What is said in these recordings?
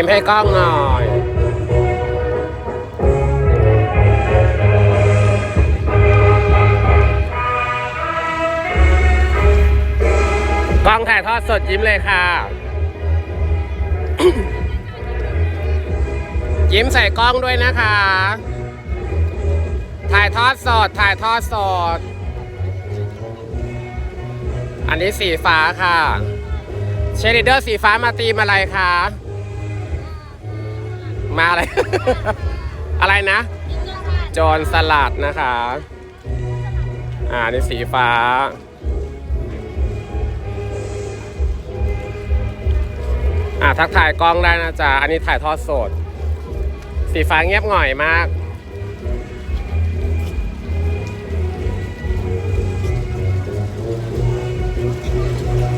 ยิ้มให้กล้องหน่อยกล้องถ่ายทอดสดยิ้มเลยค่ะ ยิ้มใส่กล้องด้วยนะคะ ถ่ายทอดสด ถ่ายทอดสด อันนี้สีฟ้าค่ะ เชลิเดอร์สีฟ้ามาตีมอะไรคะ มาอะไร อะไรนะ จอนสลัดนะคะ อ่านี่สีฟ้า อ่าทักถ่ายกล้องได้นะจ๊ะ อันนี้ถ่ายทอดสด สีฟ้าเงียบหง่อยมาก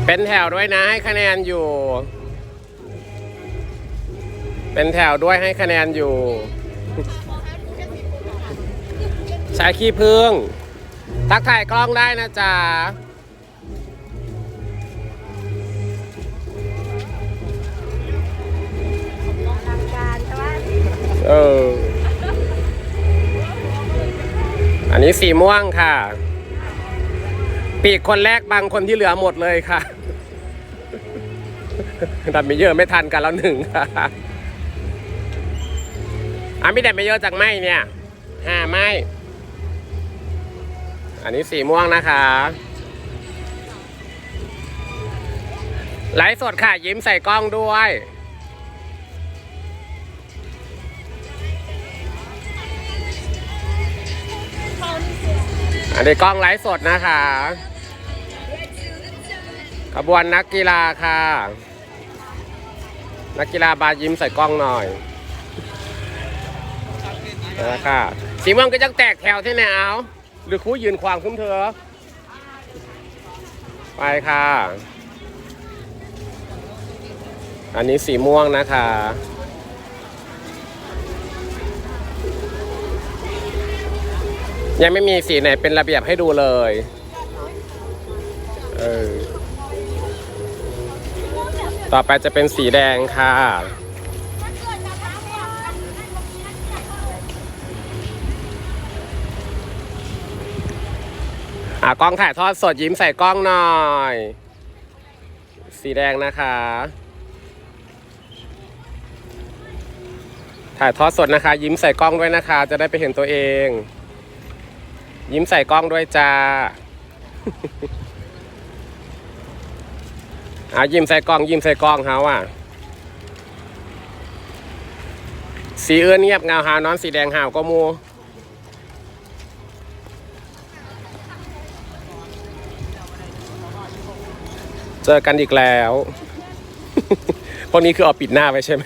เป็นแถวด้วยนะให้คะแนนอยู่ เป็นแถวด้วยให้คะแนนอยู่ใช้ขี้พึ่ง ทักถ่ายกล้องได้นะจ๊ะเออ อันนี้สีม่วงค่ะ ปีกคนแรกบางคนที่เหลือหมดเลยค่ะดับไม่เยอะไม่ทันกันแล้วหนึ่งค่ะ อะไม่ได้ไม่เยอะจากไหมเนี่ยห้าไม้ อันนี้สีม่วงนะคะไลฟ์สดค่ะ ยิ้มใส่กล้องด้วย อันนี้กล้องไลฟ์สดนะคะขบวนนักกีฬาค่ะ นักกีฬาบายิ้มใส่กล้องหน่อย นะค่ะสีม่วงก็ยังแตกแถวที่ไหนเอาหรือครูยืนขวางคุ้มเธอ ไปค่ะ อันนี้สีม่วงนะคะยังไม่มีสีไหนเป็นระเบียบให้ดูเลย เออ ต่อไปจะเป็นสีแดงค่ะ อะกล้องถ่ายทอดสดยิ้มใส่กล้องหน่อย สีแดงนะคะ ถ่ายทอดสดนะคะ ยิ้มใส่กล้องด้วยนะคะ จะได้ไปเห็นตัวเอง ยิ้มใส่กล้องด้วยจ้าอะยิ้มใส่กล้อง ยิ้มใส่กล้องเขาอะ สีเอื้อนเงียบเงาหาวนอนสีแดงหาวก็มู เจอกันอีกแล้ว พวกนี้คือเอาปิดหน้าไว้ใช่ไหม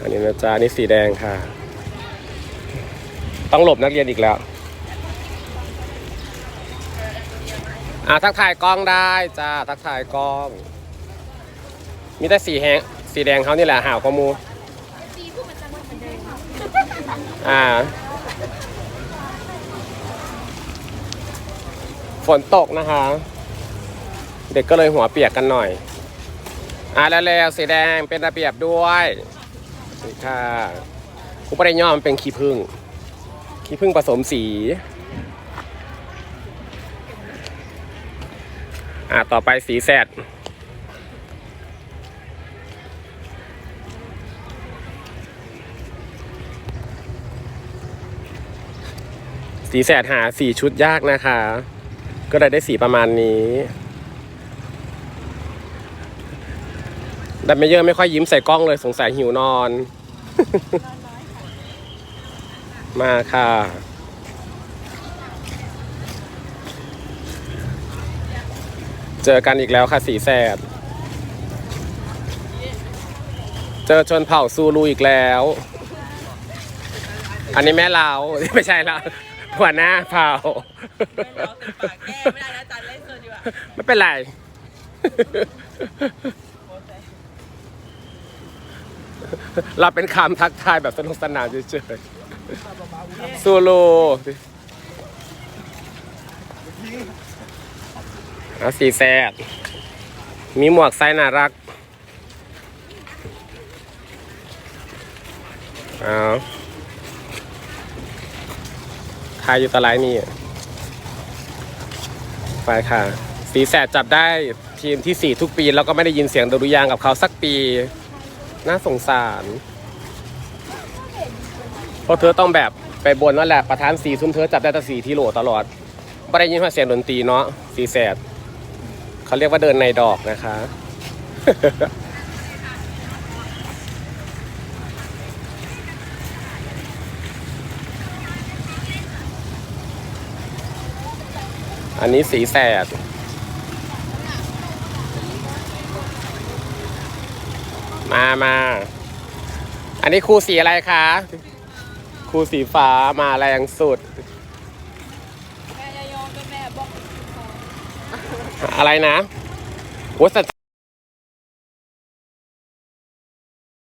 อันนี้นะจ๊ะอันนี่สีแดงค่ะ ต้องหลบนักเรียนอีกแล้ว อ่าทักถ่ายกล้องได้จ้าทักถ่ายกล้อง มีแต่สีแหงสีแดงเขานี่แหละหาวข้อมูลอ่า ฝนตกนะคะ เด็กก็เลยหัวเปียกกันหน่อย อ่าแล้วแล้วสีแดงเป็นระเบียบด้วยนี่ค่ะอุปเดย่อมันเป็นขี้ผึ้งขี้ผึ้งผสมสี อ่าต่อไปสีแสดสีแสดหาสีชุดยากนะคะ ก็เลยได้สีประมาณนี้ดัมเมเยอร์ไม่ค่อยยิ้มใส่กล้องเลยสงสัยหิวนอน มาค่ะ เจอกันอีกแล้วค่ะสีแสดเจอชนเผ่าซูลูอีกแล้ว อันนี้แม่เราไม่ใช่ละ หัวหน้าเผาไม่แกไม่ได้นะจันเล่นเซอรีว่ไม่เป็นไร เราเป็นคำทักทายแบบสนุกสนานเฉยๆซูโลเอาสีแสดมีหมวกไซน่ารัก เอา ทายอยู่ตะไลน์นี่ไปค่ะ สีแสดจับได้ทีมที่สี่ทุกปี แล้วก็ไม่ได้ยินเสียงดริยางกับเขาสักปี น่าสงสารเพราะเธอต้องแบบไปบนนั่นแหละประธานสีซุ่มเธอจับได้แต่สีที่โหลตลอดไม่ได้ยินว่าเสียงดนตรีเนาะสีแสดเขาเรียกว่าเดินในดอกนะคะ อันนี้สีแสด มามา อันนี้ครูสีอะไรคะครูสีฟ้ามาแรงสุด แม่ยายอมเป็นแม่บอกอะไรนะโอ้สัต